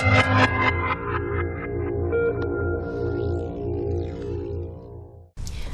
Thank you.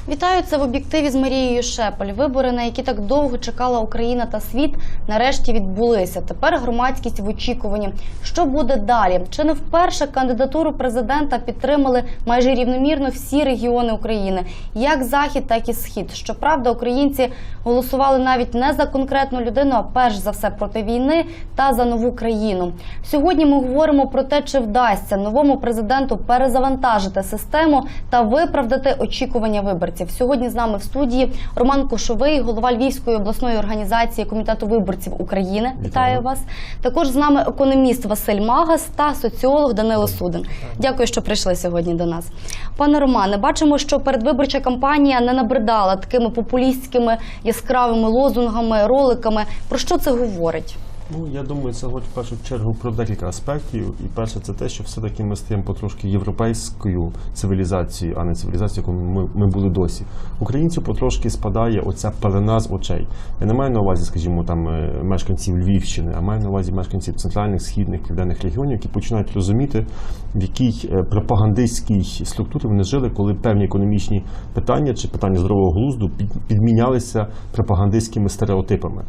Вітаю це в об'єктиві з Марією Шепель. Вибори, на які так довго чекала Україна та світ, нарешті відбулися. Тепер громадськість в очікуванні. Що буде далі? Чи не вперше кандидатуру президента підтримали майже рівномірно всі регіони України, як захід, так і схід. Щоправда, українці голосували навіть не за конкретну людину, а перш за все проти війни та за нову країну. Сьогодні ми говоримо про те, чи вдасться новому президенту перезавантажити систему та виправдати очікування виборців. Сьогодні з нами в студії Роман Кошовий, голова Львівської обласної організації комітету виборців України. Вітаю вас. Також з нами економіст Василь Магас та соціолог Данило Судин. Дякую, що прийшли сьогодні до нас. Пане Романе, бачимо, що передвиборча кампанія не набридала такими популістськими яскравими лозунгами, роликами. Про що це говорить? Ну, я думаю, це говорить в першу чергу про декілька аспектів. І перше, це те, що все-таки ми стаємо потрошки європейською цивілізацією, а не цивілізацією, якою ми, ми були досі. Українців потрошки спадає оця пелена з очей. Я не маю на увазі, скажімо, там е, мешканців Львівщини, а маю на увазі мешканців центральних, східних, південних регіонів, які починають розуміти, в якій е, пропагандистській структурі вони жили, коли певні економічні питання чи питання здорового глузду під- підмінялися пропагандистськими стереотипами.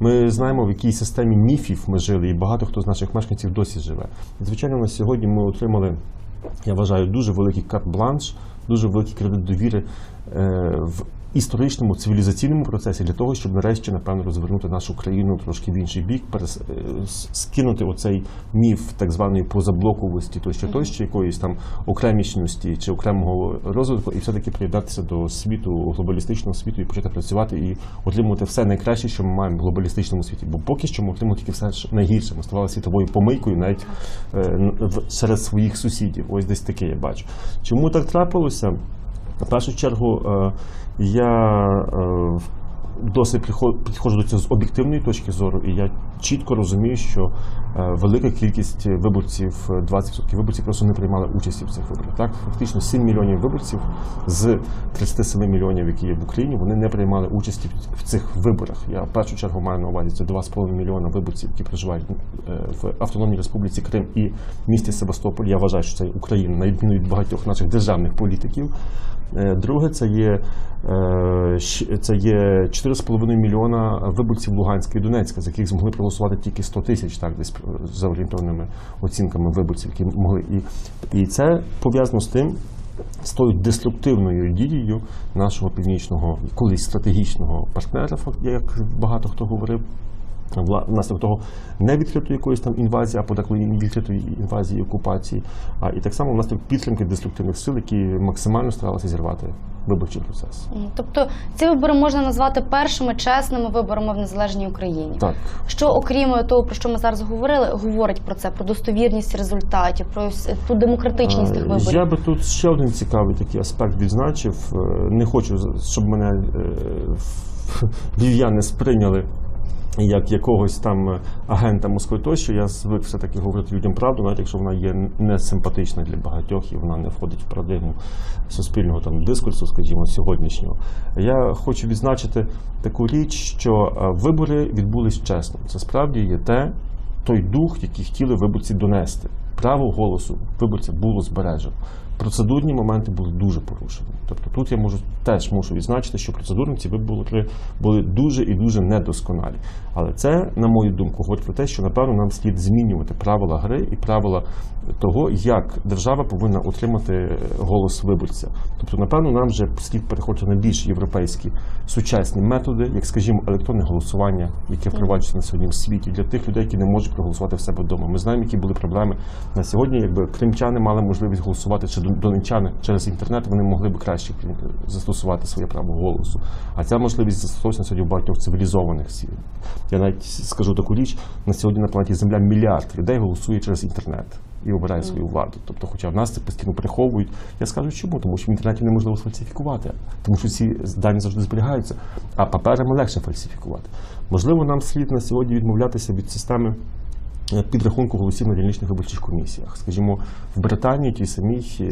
Ми знаємо, в якій системі міфів ми жили, і багато хто з наших мешканців досі живе. Звичайно, на сьогодні ми отримали, я вважаю, дуже великий карт-бланш, дуже великий кредит довіри е, в історичному цивілізаційному процесі для того, щоб нарешті, напевно, розвернути нашу країну трошки в інший бік, перес, е, скинути оцей міф так званої позаблоковості, тощо тощо, якоїсь там окремічності чи окремого розвитку, і все-таки приєднатися до світу, глобалістичного світу і почати працювати і отримувати все найкраще, що ми маємо в глобалістичному світі. Бо поки що ми отримуємо тільки все найгірше. Ми ставали світовою помийкою навіть е, серед своїх сусідів. Ось десь таке я бачу. Чому так трапилося? В першу чергу е, я е, досить підходжу до цього з об'єктивної точки зору, і я чітко розумію, що е, велика кількість виборців, е, 20% виборців просто не приймали участі в цих виборах. Так, фактично 7 мільйонів виборців з 37 мільйонів, які є в Україні, вони не приймали участі в цих виборах. Я в першу чергу маю на увазі це 2,5 мільйона виборців, які проживають в Автономній Республіці Крим і місті Севастополь. Я вважаю, що це Україна, на відміну від багатьох наших державних політиків. Е, Друге, це є, е, це є 4,5 мільйона виборців Луганська і Донецька, з яких змогли проголосувати тільки 100 тисяч, так десь е, за орієнтовними оцінками виборців, які могли. І, і це пов'язано з тим. З тою деструктивною дією нашого північного колись стратегічного партнера, як багато хто говорив, внаслідок того не відкритої якоїсь там інвазії, а подеколи і відкритої інвазії і окупації, а і так само внаслідок підтримки деструктивних сил, які максимально старалися зірвати виборчий процес. Тобто ці вибори можна назвати першими чесними виборами в незалежній Україні. Так. Що окрім того, про що ми зараз говорили, говорить про це, про достовірність результатів, про ту демократичність тих Е, виборів. Я би тут ще один цікавий такий аспект відзначив. Е, Не хочу, щоб мене е, львів'яни сприйняли як якогось там е, агента Москви тощо. Я звик все-таки говорити людям правду, навіть якщо вона є не симпатична для багатьох і вона не входить в парадигму суспільного там дискурсу, скажімо, сьогоднішнього. Я хочу відзначити таку річ, що е, вибори відбулись чесно. Це справді є те, той дух, який хотіли виборці донести. Право голосу виборця було збережено. Процедурні моменти були дуже порушені. Тобто тут я можу теж мушу відзначити, що процедурні ці вибори були дуже і дуже недосконалі. Але це, на мою думку, говорить про те, що напевно нам слід змінювати правила гри і правила того, як держава повинна отримати голос виборця. Тобто, напевно, нам вже слід переходити на більш європейські сучасні методи, як, скажімо, електронне голосування, яке впроваджується на сьогодні в світі для тих людей, які не можуть проголосувати в себе вдома. Ми знаємо, які були проблеми на сьогодні. Якби кримчани мали можливість голосувати чи дон- донеччани через інтернет, вони могли б краще е, застосувати своє право голосу. А ця можливість застосовується сьогодні в багатьох цивілізованих сіл. Я навіть скажу таку річ: на сьогодні на планеті Земля мільярд людей голосує через інтернет. І обирає свою владу. Тобто, хоча в нас це постійно приховують. Я скажу чому, тому що в інтернеті неможливо сфальсифікувати, тому що ці дані завжди зберігаються, а паперами легше фальсифікувати. Можливо, нам слід на сьогодні відмовлятися від системи підрахунку голосів на дільничних виборчих комісіях. Скажімо, в Британії тій самій е,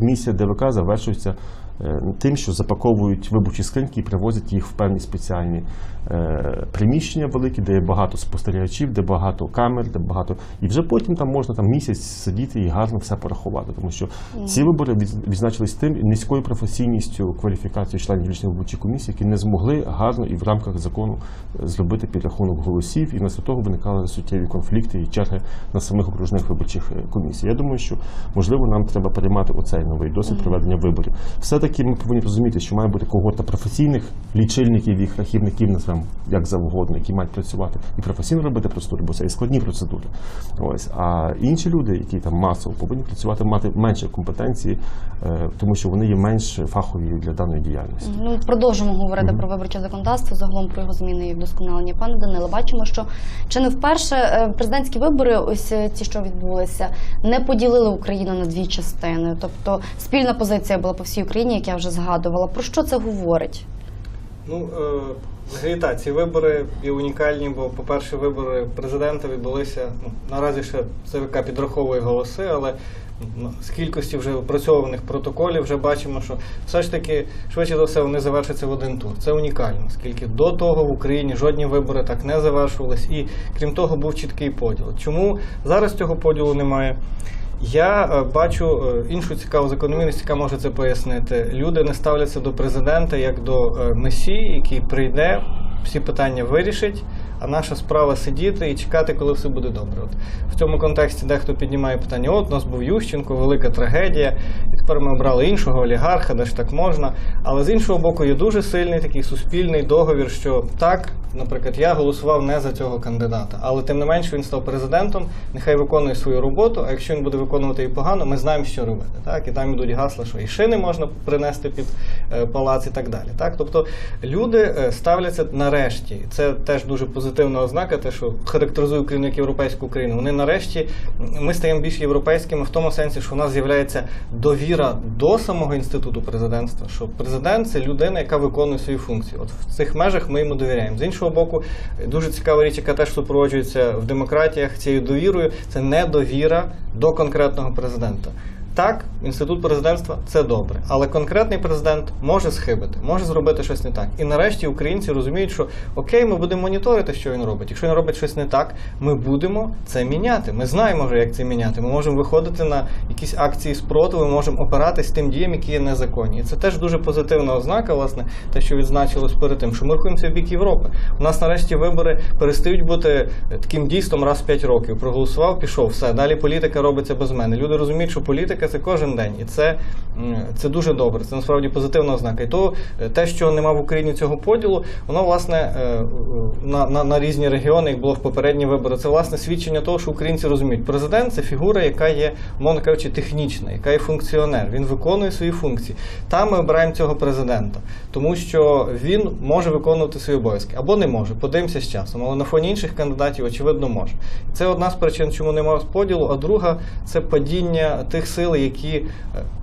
місія ДВК завершується е, тим, що запаковують виборчі скриньки і привозять їх в певні спеціальні е, приміщення великі, де є багато спостерігачів, де багато камер, де багато. І вже потім там можна там місяць сидіти і гарно все порахувати. Тому що ці вибори відзначились тим низькою професійністю кваліфікацією членів дільничної виборчої комісії, які не змогли гарно і в рамках закону е, зробити підрахунок голосів, і внаслідок того виникали суттєві конфлікти і черги на самих окружних виборчих е, комісій. Я думаю, що можливо нам треба переймати оцей новий досвід проведення виборів. Все-таки ми повинні розуміти, що має бути когорта професійних лічильників і рахівників, назвемо як завгодно, які мають працювати і професійно робити процедури, бо це і складні процедури. Ось а інші люди, які там масово повинні працювати, мати менше компетенції, е, тому що вони є менш фахові для даної діяльності. Ну, продовжимо говорити про виборче законодавство, загалом про його зміни і вдосконалення. Пане Даниле, бачимо, що чи не вперше е, президентські вибори, ось е, ті, що відбулися, не поділили Україну на дві частини. Тобто спільна позиція була по всій Україні, як я вже згадувала. Про що це говорить? Ну, е, взагалі так, ці вибори є унікальні, бо, по-перше, вибори президента відбулися. Ну, наразі ще ЦВК підраховує голоси, але з кількості вже опрацьованих протоколів вже бачимо, що все ж таки, швидше за все, вони завершаться в один тур. Це унікально, оскільки до того в Україні жодні вибори так не завершувались. І крім того, був чіткий поділ. Чому зараз цього поділу немає? Я е, бачу е, іншу цікаву закономірність, яка може це пояснити. Люди не ставляться до президента як до е, месії, який прийде, всі питання вирішить. А наша справа сидіти і чекати, коли все буде добре. От в цьому контексті дехто піднімає питання: от у нас був Ющенко, велика трагедія, і тепер ми обрали іншого олігарха, де ж так можна. Але з іншого боку, є дуже сильний такий суспільний договір, що так, наприклад, я голосував не за цього кандидата, але тим не менше він став президентом, нехай виконує свою роботу. А якщо він буде виконувати її погано, ми знаємо, що робити. Так, і там ідуть гасла, що і шини можна принести під е, палац і так далі. Так, тобто люди е, ставляться нарешті. Це теж дуже позитивна ознака, те, що характеризує Україну як європейську країну. Вони нарешті ми стаємо більш європейськими в тому сенсі, що у нас з'являється довіра до самого інституту президентства. Що президент це людина, яка виконує свої функції. От в цих межах ми йому довіряємо. З іншого боку, дуже цікава річ, яка теж супроводжується в демократіях цією довірою, це недовіра до конкретного президента. Так, інститут президентства це добре, але конкретний президент може схибити, може зробити щось не так. І нарешті українці розуміють, що окей, ми будемо моніторити, що він робить. Якщо він робить щось не так, ми будемо це міняти. Ми знаємо вже, як це міняти. Ми можемо виходити на якісь акції спротиву, ми можемо опиратись тим діям, які є незаконні. І це теж дуже позитивна ознака, власне, те, що відзначилось перед тим, що ми рухаємося в бік Європи. У нас нарешті вибори перестають бути таким дійством раз в 5 років. Проголосував, пішов, все. Далі політика робиться без мене. Люди розуміють, що політика це кожен день, і це, це дуже добре. Це насправді позитивна ознака. І то е, те, що нема в Україні цього поділу, воно власне е, е, на, на, на різні регіони, як було в попередні вибори, це власне свідчення того, що українці розуміють. Президент це фігура, яка є, мовно кажучи, технічна, яка є функціонер. Він виконує свої функції. Там ми обираємо цього президента, тому що він може виконувати свої обов'язки або не може. Подивимося з часом. Але на фоні інших кандидатів, очевидно, може. Це одна з причин, чому немає поділу. А друга це падіння тих сил, які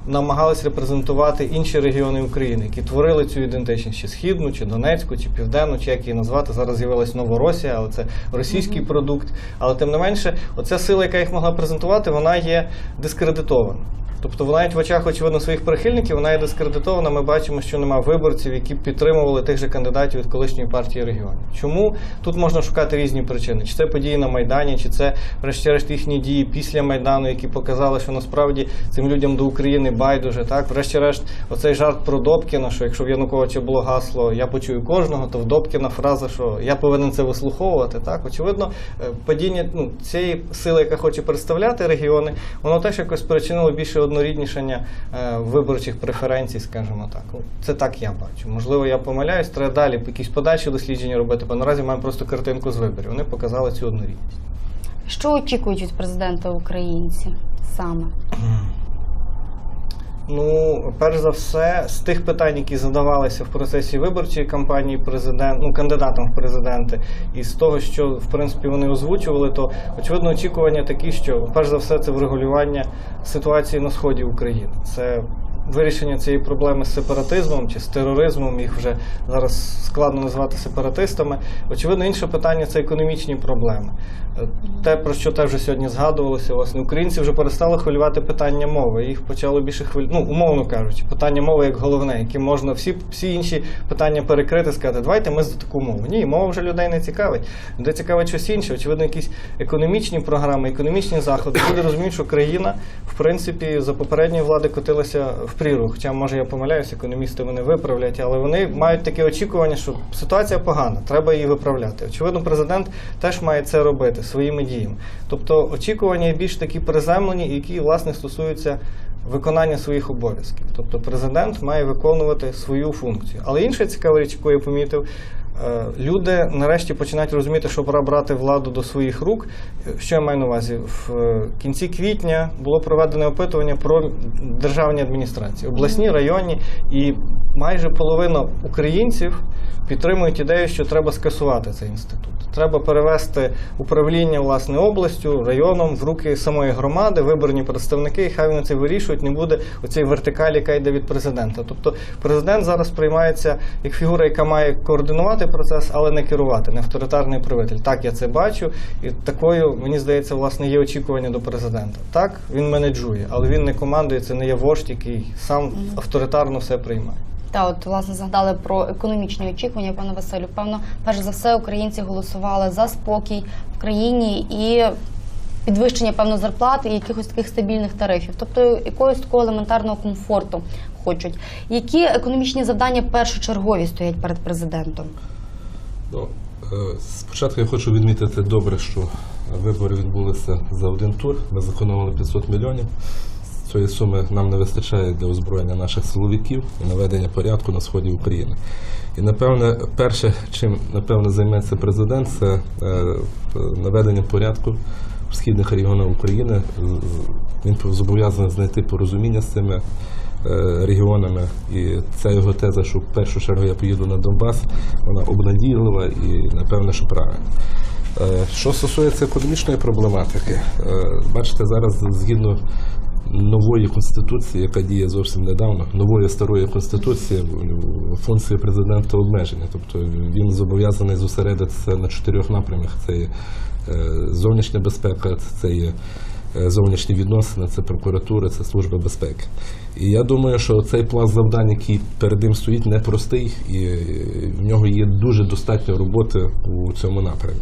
намагались намагалися репрезентувати інші регіони України, які творили цю ідентичність, чи східну, чи Донецьку, чи південну, чи як її назвати. Зараз з'явилась Новоросія, але це російський продукт. Але тим не менше, оця сила, яка їх могла презентувати, вона є дискредитована. Тобто, вона навіть в очах, очевидно, своїх прихильників, вона є дискредитована. Ми бачимо, що немає виборців, які підтримували тих же кандидатів від колишньої партії регіонів. Чому тут можна шукати різні причини? Чи це події на Майдані, чи це, врешті-решт, їхні дії після Майдану, які показали, що насправді цим людям до України байдуже. Так, врешті-решт, оцей жарт про Добкіна, що якщо в Януковича було гасло Я почую кожного, то в Добкіна фраза, що я повинен це вислуховувати. Так, очевидно, е, падіння ну, цієї сили, яка хоче представляти регіони, воно теж якось спричинило більше одноріднішання е, виборчих преференцій, скажімо так. Це так я бачу. Можливо, я помиляюсь, треба далі якісь подальші дослідження робити, бо наразі маємо просто картинку з виборів. Вони показали цю однорідність. Що очікують від президента українці саме? Ну, перш за все, з тих питань, які задавалися в процесі виборчої кампанії президент, ну, кандидатам в президенти, і з того, що в принципі вони озвучували, то очевидно очікування такі, що перш за все це врегулювання ситуації на сході України. Це вирішення цієї проблеми з сепаратизмом чи з тероризмом, їх вже зараз складно назвати сепаратистами. Очевидно, інше питання це економічні проблеми. Те, про що теж вже сьогодні згадувалося, власне, українці вже перестали хвилювати питання мови. Їх почало більше хвиль... ну, умовно кажучи, питання мови як головне, яке можна всі, всі інші питання перекрити, сказати, давайте ми за таку мову. Ні, мова вже людей не цікавить. Людей цікавить щось інше. Очевидно, якісь економічні програми, економічні заходи. Люди розуміють, що країна, в принципі, за попередньої влади котилася в прірву. Хоча, може, я помиляюся, економісти мене виправлять, але вони мають таке очікування, що ситуація погана, треба її виправляти. Очевидно, президент теж має це робити своїми діями. Тобто очікування більш такі приземлені, які, власне, стосуються виконання своїх обов'язків. Тобто президент має виконувати свою функцію. Але інша цікава річ, яку я помітив, е, люди нарешті починають розуміти, що пора брати владу до своїх рук. Що я маю на увазі? В е, кінці квітня було проведене опитування про державні адміністрації, обласні, районні, і майже половина українців підтримують ідею, що треба скасувати цей інститут. Треба перевести управління власне областю, районом в руки самої громади, виборні представники, і хай вони це вирішують. Не буде оцієї вертикалі, яка йде від президента. Тобто президент зараз приймається як фігура, яка має координувати процес, але не керувати, не авторитарний правитель. Так я це бачу, і такою мені здається, власне, є очікування до президента. Так він менеджує, але він не командує, це не є вождь, який сам авторитарно все приймає. Та от власне згадали про економічні очікування, пане Василю. Певно, перш за все, українці голосували за спокій в країні і підвищення певно зарплат і якихось таких стабільних тарифів, тобто якогось такого елементарного комфорту хочуть. Які економічні завдання першочергові стоять перед президентом? Ну, е, спочатку я хочу відмітити добре, що вибори відбулися за один тур. Ми зекономили 500 мільйонів. Цієї суми нам не вистачає для озброєння наших силовиків і наведення порядку на сході України. І напевне, перше, чим напевне займеться президент, це е, наведення порядку в східних регіонах України. Він зобов'язаний знайти порозуміння з цими е, регіонами. І ця його теза, що в першу чергу я поїду на Донбас, вона обнадійлива і напевне, що правильно. Е, Що стосується економічної проблематики, бачите, зараз згідно нової конституції, яка діє зовсім недавно, нової старої конституції, функції президента обмеження. Тобто він зобов'язаний зосередитися на чотирьох напрямах: це є е, зовнішня безпека, це є е, зовнішні відносини, це прокуратура, це служба безпеки. І я думаю, що цей пласт завдань, який перед ним стоїть, непростий, і в нього є дуже достатньо роботи у цьому напрямі.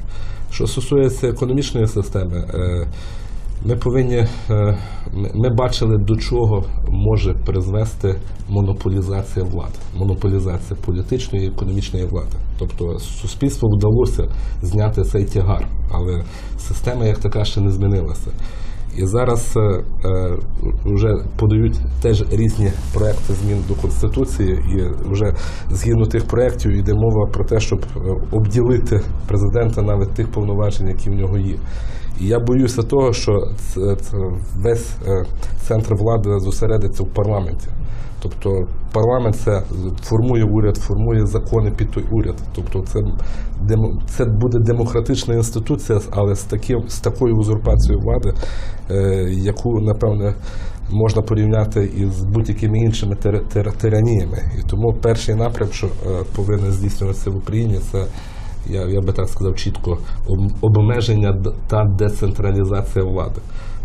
Що стосується економічної системи, е, ми повинні е, ми- бачили, до чого може призвести монополізація влади, монополізація політичної і економічної влади. Тобто суспільству вдалося зняти цей тягар, але система як така ще не змінилася. І зараз е, е, вже подають теж різні проекти змін до конституції, і вже згідно тих проєктів йде мова про те, щоб е, обділити президента навіть тих повноважень, які в нього є. І я боюся того, що весь е, центр влади зосередиться в парламенті. Тобто парламент це формує уряд, формує закони під той уряд. Тобто це, це буде демократична інституція, але з, таким, з такою узурпацією влади, е, яку, напевне, можна порівняти із будь-якими іншими тир- тир- тираніями. І тому перший напрям, що е, повинен здійснюватися в Україні, це я, я би так сказав чітко, об- обмеження та децентралізація влади.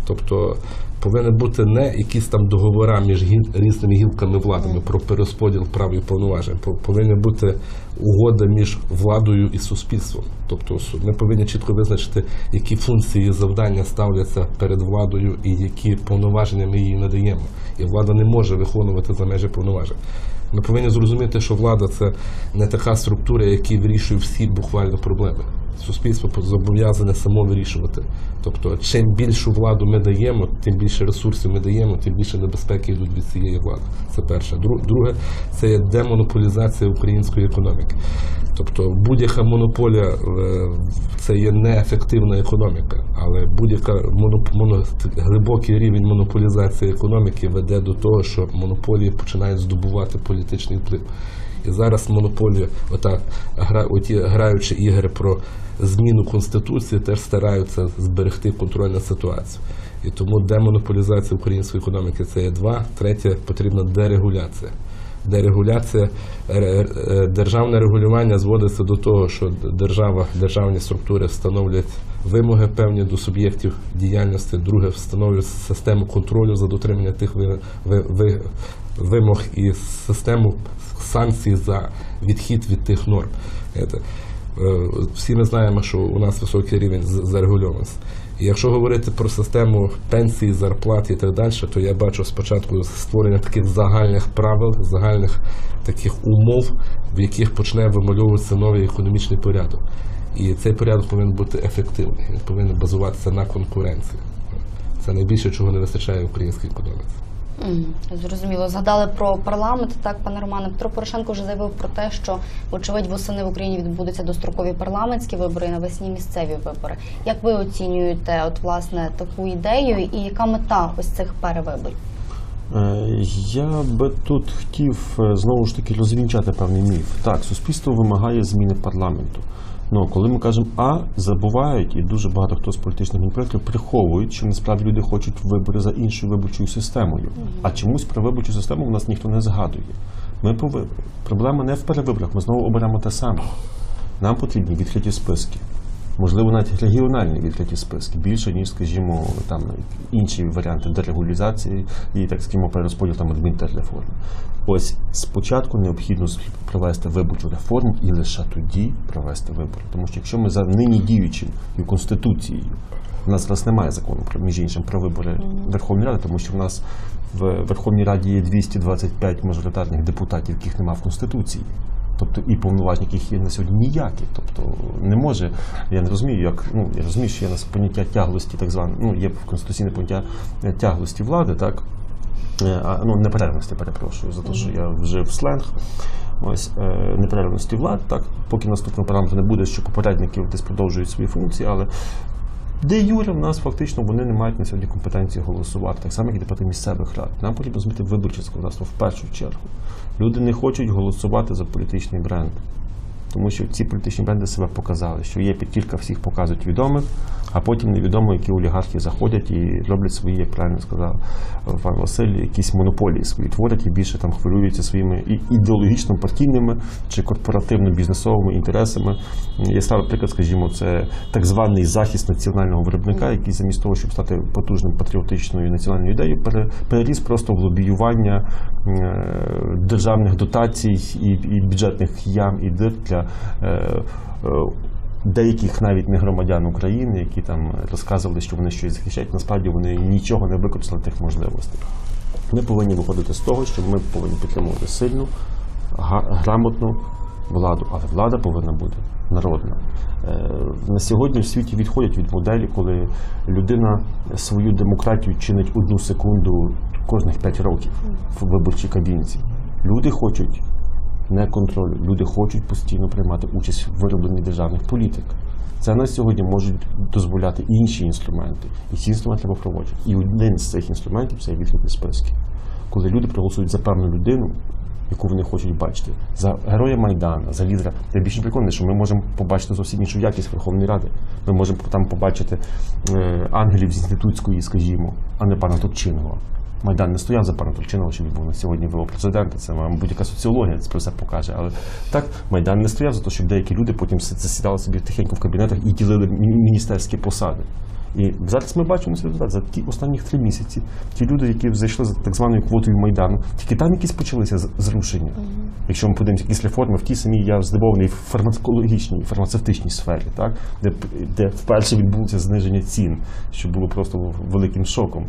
Тобто повинні бути не якісь там договори між різними гілками владами про перерозподіл прав і повноважень. По- Повинна бути угода між владою і суспільством. Тобто ми повинні чітко визначити, які функції і завдання ставляться перед владою і які повноваження ми їй надаємо. І влада не може виконувати за межі повноважень. Ми повинні зрозуміти, що влада це не така структура, яка вирішує всі буквально проблеми. Суспільство зобов'язане само вирішувати. Тобто, чим більшу владу ми даємо, тим більше ресурсів ми даємо, тим більше небезпеки йдуть від цієї влади. Це перше. Друге, це є демонополізація української економіки. Тобто будь-яка монополія е, це є неефективна економіка, але будь-яка моно, моно, глибокий рівень монополізації економіки веде до того, що монополії починають здобувати політичний вплив. І зараз монополія, ота гра, оті граючи ігри про зміну конституції, теж стараються зберегти контроль над ситуацією. І тому демонополізація української економіки це є два. Третє потрібна дерегуляція. Дерегуляція, е, е, державне регулювання зводиться до того, що держава, державні структури встановлюють вимоги певні до суб'єктів діяльності. Друге, встановлюють систему контролю за дотримання тих вимог і систему санкцій за відхід від тих норм. Е, Всі ми знаємо, що у нас високий рівень зарегульованості. І якщо говорити про систему пенсії, зарплат і так далі, то я бачу спочатку створення таких загальних правил, загальних таких умов, в яких почне вимальовуватися новий економічний порядок. І цей порядок повинен бути ефективний. Він повинен базуватися на конкуренції. Це найбільше, чого не вистачає українській економіці. Зрозуміло. Згадали про парламент. Так, пане Романе, Петро Порошенко вже заявив про те, що вочевидь восени в Україні відбудуться дострокові парламентські вибори і навесні місцеві вибори. Як ви оцінюєте от власне таку ідею і яка мета ось цих перевиборів? Е, Я би тут хотів е, знову ж таки розвінчати певний міф. Так, суспільство вимагає зміни парламенту. Ну, коли ми кажемо А, забувають, і дуже багато хто з політичних маніпуляторів приховують, що насправді люди хочуть вибори за іншою виборчою системою. А чомусь про виборчу систему в нас ніхто не згадує. Ми по виборах. Проблема не в перевиборах, ми знову оберемо те саме. Нам потрібні відкриті списки. Можливо, навіть регіональні відкриті списки більше, ніж, скажімо, там інші варіанти дерегулізації і, так скажімо, перерозподіл там адмінтерреформи. Ось спочатку необхідно провести виборчу реформу і лише тоді провести вибори. Тому що якщо ми за нині діючим і конституцією, у нас зараз немає закону про між іншим про вибори Верховної Ради, тому що в нас в Верховній Раді є 225 мажоритарних депутатів, яких немає в Конституції. Тобто і повноважень, яких є на сьогодні ніякі. Тобто не може, я не розумію, як ну я розумію, що є нас поняття тяглості, так зване, ну є конституційне поняття е, тяглості влади, так Е, ну неперервності, перепрошую, за те, що я вжив сленг. Ось е, неперервності влади, так поки наступного парламенту не буде, що попередники десь продовжують свої функції, але де Юре в нас фактично вони не мають на сьогодні компетенції голосувати, так само, як і депутати місцевих рад. Нам потрібно змінити виборче законодавство в першу чергу. Люди не хочуть голосувати за політичний бренд. Тому що ці політичні бренди себе показали, що є п'ятірка всіх показують відомих, а потім невідомо, які олігархи заходять і роблять свої, як правильно сказав пан Василь, якісь монополії свої творять і більше там хвилюються своїми і ідеологічно-партійними чи корпоративно-бізнесовими інтересами. Яскравий приклад, скажімо, це так званий захист національного виробника, який замість того, щоб стати потужним патріотичною національною ідеєю, пере- переріс просто в лобіювання е, державних дотацій і, і бюджетних ям і дир для е, е, деяких навіть не громадян України, які там розказували, що вони щось захищають. Насправді вони нічого не використали тих можливостей. Ми повинні виходити з того, що ми повинні підтримувати сильну, грамотну владу, але влада повинна бути народна. Е, На сьогодні в світі відходять від моделі, коли людина свою демократію чинить одну секунду кожних 5 років в виборчій кабінці. Люди хочуть не контролю. Люди хочуть постійно приймати участь в виробленні державних політик. Це на сьогодні можуть дозволяти інші інструменти. І ці інструменти треба проводити. І один з цих інструментів це відкриті списки. Коли люди проголосують за певну людину, яку вони хочуть бачити, за героя Майдана, за лідера. Я більше переконаний, що ми можемо побачити зовсім іншу якість Верховної Ради. Ми можемо там побачити е, ангелів з інститутської, скажімо, а не пана Топчиного. Майдан не стояв за пана Турчинова, що він був на сьогодні вибор президента. Це будь-яка соціологія це про це покаже. Але так Майдан не стояв за те, щоб деякі люди потім засідали собі тихенько в кабінетах і ділили міністерські посади. І зараз ми бачимо результат за ті останні три місяці. Ті люди, які зайшли за так званою квотою майдану, тільки там якісь почалися зрушення. Якщо ми подивимося якісь реформи в тій самій, я здивований в фармакологічній, фармацевтичній сфері, так де, де вперше відбулося зниження цін, що було просто великим шоком.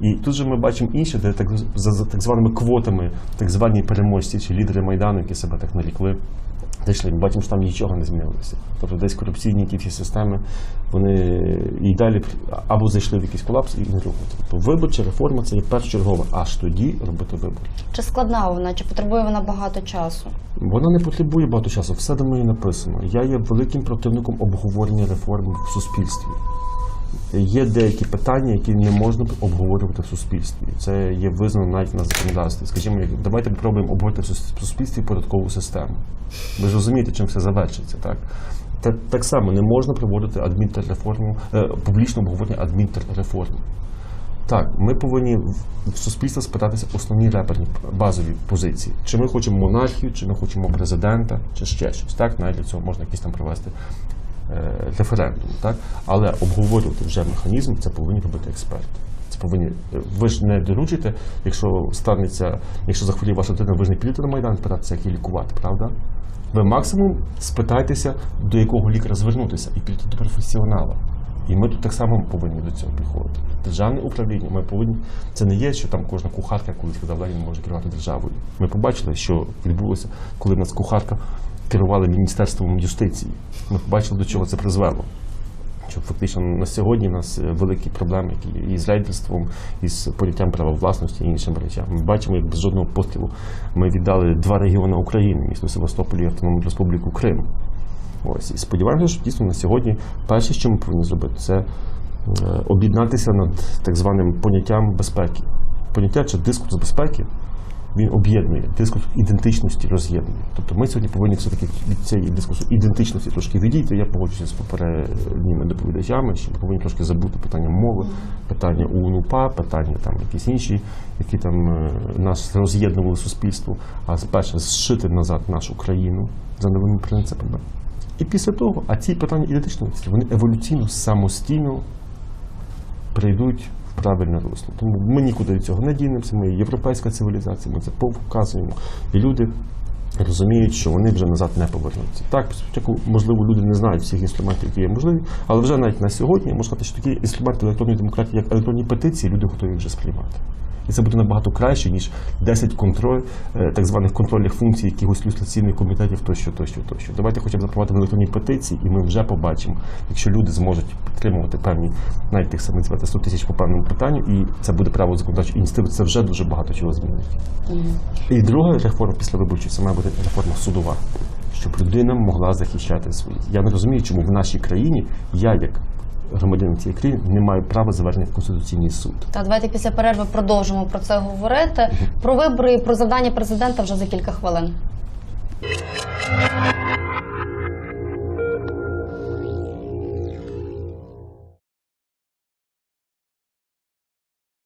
І тут же ми бачимо інше, де так за, за так званими квотами, так звані переможці чи лідери майдану, які себе так нарікли. Дійшли, ми бачимо, що там нічого не змінилося. Тобто десь корупційні ті всі системи, вони і далі або зайшли в якийсь колапс і не рухаються. Тобто виборча реформа це є першочергова, аж тоді робити вибори. Чи складна вона, чи потребує вона багато часу? Вона не потребує багато часу, все до неї написано. Я є великим противником обговорення реформ в суспільстві. Є деякі питання, які не можна обговорювати в суспільстві. Це є визнано навіть на законодавстві. Скажімо, давайте спробуємо обговорити в суспільстві податкову систему. Ви ж розумієте, чим все завершиться, так? Та- так само не можна проводити адмінтерреформу, е, публічне обговорення адмінтерреформи. Так, ми повинні в- суспільство спитатися основні реперні базові позиції. Чи ми хочемо монархію, чи ми хочемо президента, чи ще щось. Так, навіть для цього можна якісь там провести референдум. Так? Але обговорювати вже механізм, це повинні робити експерти. Це повинні. е, Ви ж не доручите, якщо станеться, якщо захворіє ваша дитина, ви ж не підете на Майдан питатися, як її лікувати, правда? Ви максимум спитайтеся, до якого лікаря звернутися, і підійти до професіонала. І ми тут так само повинні до цього підходити. Державне управління, ми повинні. Це не є, що там кожна кухарка колись казав, не може керувати державою. Ми побачили, що відбулося, коли в нас кухарка керувала Міністерством юстиції. Ми побачили, до чого це призвело. Що фактично на сьогодні у нас е, великі проблеми, які і з рейдерством, і з поняттям права власності і іншими речами. Ми бачимо, як без жодного пострілу ми віддали два регіони України, місто Севастополь і Автономну Республіку Крим. Ось і сподіваємося, що дійсно на сьогодні перше, що ми повинні зробити, це е, об'єднатися над так званим поняттям безпеки. Поняття чи дискурс безпеки він об'єднує, дискурс ідентичності роз'єднує. Тобто ми сьогодні повинні все-таки від цієї дискурсу ідентичності трошки відійти. Я погоджуюся з попередніми доповідачами, що ми повинні трошки забути питання мови, питання УНУПА, питання там якісь інші, які там е, нас роз'єднували суспільство. А перше, зшити назад нашу країну за новими принципами. І після того, а ці питання ідентичності, вони еволюційно самостійно прийдуть правильне русло. Тому ми нікуди від цього не дінемося. Ми європейська цивілізація, ми це показуємо. І люди розуміють, що вони вже назад не повернуться. Так, можливо, люди не знають всіх інструментів, які є можливі, але вже навіть на сьогодні можна сказати, що такі інструменти електронної демократії, як електронні петиції, люди готові вже сприймати. І це буде набагато краще, ніж 10 контроль, е, так званих контрольних функцій якихось люстраційних комітетів тощо, тощо, тощо. Давайте хоча б запровадити електронні петиції, і ми вже побачимо, якщо люди зможуть підтримувати певні, навіть тих самих 100 тисяч по певному питанню, і це буде право законодавчої ініціативи, це вже дуже багато чого змінить. І друга реформа після виборчої це має бути реформа судова, щоб людина могла захищати свої. Я не розумію, чому в нашій країні я, як громадянин цієї країни, не мають права завернення в Конституційний суд. Та давайте після перерви продовжимо про це говорити. Про вибори і про завдання президента вже за кілька хвилин.